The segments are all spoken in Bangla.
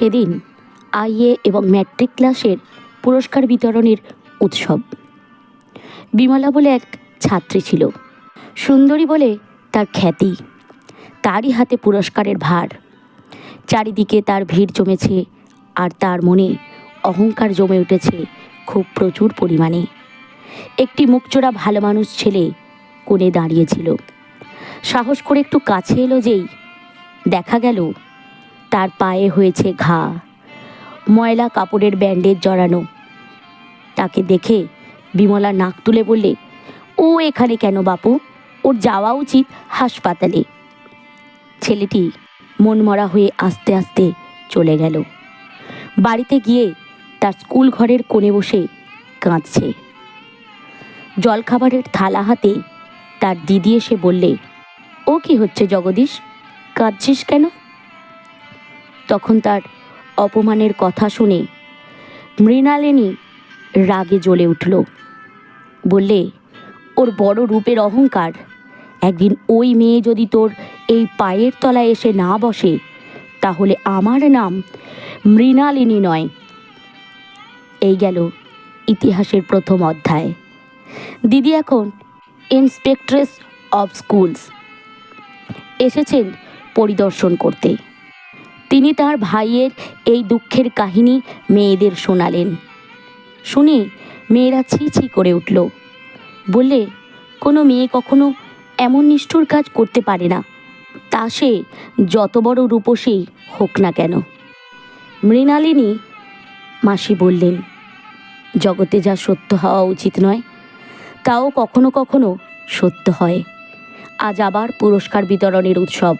সেদিন আইএ এবং ম্যাট্রিক ক্লাসের পুরস্কার বিতরণের উৎসব। বিমলা বলে এক ছাত্রী ছিল। সুন্দরী বলে তার খ্যাতি। তারই হাতে পুরস্কারের ভার। চারিদিকে তার ভিড় জমেছে আর তার মনে অহংকার জমে উঠেছে খুব প্রচুর পরিমাণে। একটি মুখচোরা ভালো মানুষ ছেলে কোণে দাঁড়িয়েছিল সাহস করে একটু কাছে এলো যেই দেখা গেল তার পায়ে হয়েছে ঘা। ময়লা কাপড়ের ব্যান্ডেজ জড়ানো। তাকে দেখে বিমলা নাক তুলে বললে, ও এখানে কেন বাপু? ওর যাওয়া উচিত হাসপাতালে। ছেলেটি মনমরা হয়ে আস্তে আস্তে চলে গেল। বাড়িতে গিয়ে তার স্কুল ঘরের কোণে বসে কাঁদছে। জলখাবারের থালা হাতে তার দিদি এসে বললে, ও কি হচ্ছে জগদীশ? কাঁদছিস কেন? তখন তার অপমানের কথা শুনে মৃণালিনী রাগে জ্বলে উঠল। বললে, ওর বড় রূপের অহংকার। একদিন ওই মেয়ে যদি তোর এই পায়ের তলায় এসে না বসে, তাহলে আমার নাম মৃণালিনী নয়। এই গেল ইতিহাসের প্রথম অধ্যায়। দিদি এখন ইন্সপেক্ট্রেস অফ স্কুলস এসেছেন পরিদর্শন করতে। তিনি তার ভাইয়ের এই দুঃখের কাহিনী মেয়েদের শোনালেন। শুনে মেয়েরা ছি ছি করে উঠল। বললে, কোনো মেয়ে কখনো এমন নিষ্ঠুর কাজ করতে পারে না। তা সে যত বড় রূপসী হোক না কেন। মৃণালিনী মাসি বললেন, জগতে যা সত্য হওয়া উচিত নয়, তাও কখনো কখনো সত্য হয়। আজ আবার পুরস্কার বিতরণের উৎসব।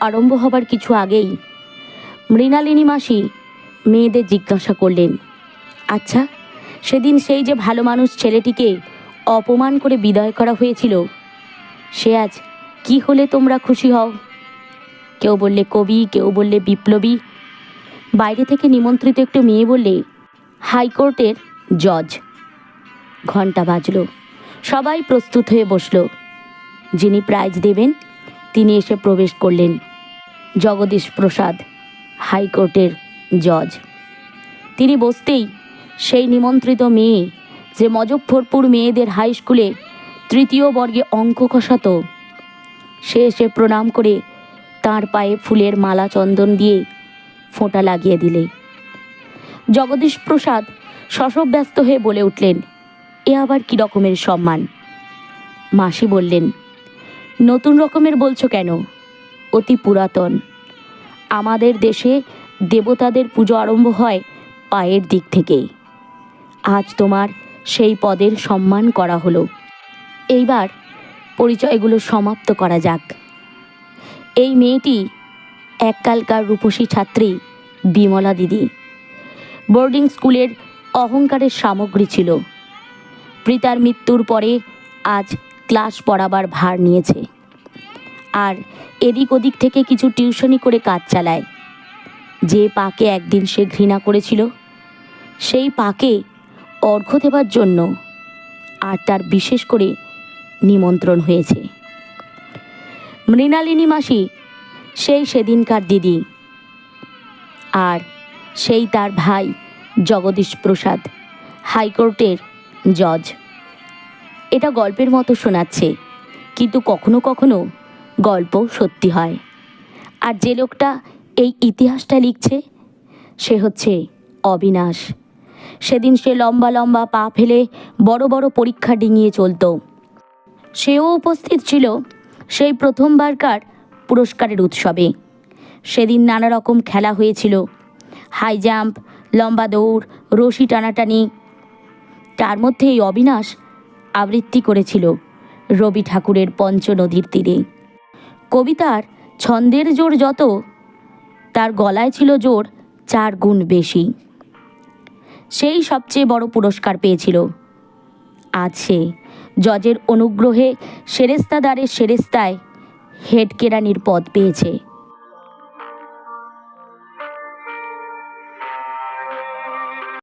আরম্ভ হবার কিছু আগেই মৃণালিনী মাসি মেয়েদের জিজ্ঞাসা করলেন আচ্ছা সেদিন সেই যে ভালো মানুষ ছেলেটিকে অপমান করে বিদায় করা হয়েছিল, সে আজ কি হলে তোমরা খুশি হও? কেউ বললে কবি, কেউ বললে বিপ্লবী। বাইরে থেকে নিমন্ত্রিত একটু মেয়ে বললে হাইকোর্টের জজ। ঘণ্টা বাজলো। সবাই প্রস্তুত হয়ে বসল। যিনি প্রাইজ দেবেন তিনি এসে প্রবেশ করলেন। জগদীশ প্রসাদ, হাইকোর্টের জজ। তিনি বসতেই সেই নিমন্ত্রিত মেয়ে, যে মজফ্ফরপুর মেয়েদের হাই স্কুলে তৃতীয় বর্গে অঙ্ক কষাতো, সে এসে প্রণাম করে তার পায়ে ফুলের মালা চন্দন দিয়ে ফোঁটা লাগিয়ে দিলে। জগদীশ প্রসাদ শশব ব্যস্ত হয়ে বলে উঠলেন, এ আবার কী রকমের সম্মান? মাসি বললেন নতুন রকমের বলছো কেন? অতি পুরাতন। আমাদের দেশে দেবতাদের পুজো আরম্ভ হয় পায়ের দিক থেকেই। আজ তোমার সেই পদের সম্মান করা হলো। এইবার পরিচয়গুলো সমাপ্ত করা যাক। এই মেয়েটি এককালকার রূপসী ছাত্রী বিমলা দিদি। বোর্ডিং স্কুলের অহংকারের সামগ্রী ছিল। পিতার মৃত্যুর পরে আজ ক্লাস পড়াবার ভার নিয়েছে। আর এদিক ওদিক থেকে কিছু টিউশনি করে কাজ চালায়। যে পাকে একদিন সে ঘৃণা করেছিল, সেই পাকে অর্ঘ্য দেবার জন্য আর তার বিশেষ করে নিমন্ত্রণ হয়েছে। মৃণালিনী মাসি, সেই সেদিনকার দিদি আর সেই তার ভাই জগদীশ প্রসাদ, হাইকোর্টের জজ। এটা গল্পের মতো শোনাচ্ছে। কিন্তু কখনো কখনো গল্প সত্যি হয়। আর যে লোকটা এই ইতিহাসটা লিখছে, সে হচ্ছে অবিনাশ। সেদিন সে লম্বা লম্বা পা ফেলে বড় বড় পরীক্ষা ডিঙিয়ে চলতো। সেও উপস্থিত ছিল সেই প্রথমবারকার পুরস্কারের উৎসবে। সেদিন নানা রকম খেলা হয়েছিল। হাই জাম্প, লম্বা দৌড়, রশি টানাটানি। তার মধ্যে এই অবিনাশ আবৃত্তি করেছিল রবি ঠাকুরের পঞ্চনদীর তীরে। কবিতার ছন্দের জোর যত, তার গলায় ছিল জোর চার গুণ বেশি। সেই সবচেয়ে বড় পুরস্কার পেয়েছিল। আজ সে জজের অনুগ্রহে সেরেস্তাদারের সেরেস্তায় হেড কেরানির পদ পেয়েছে।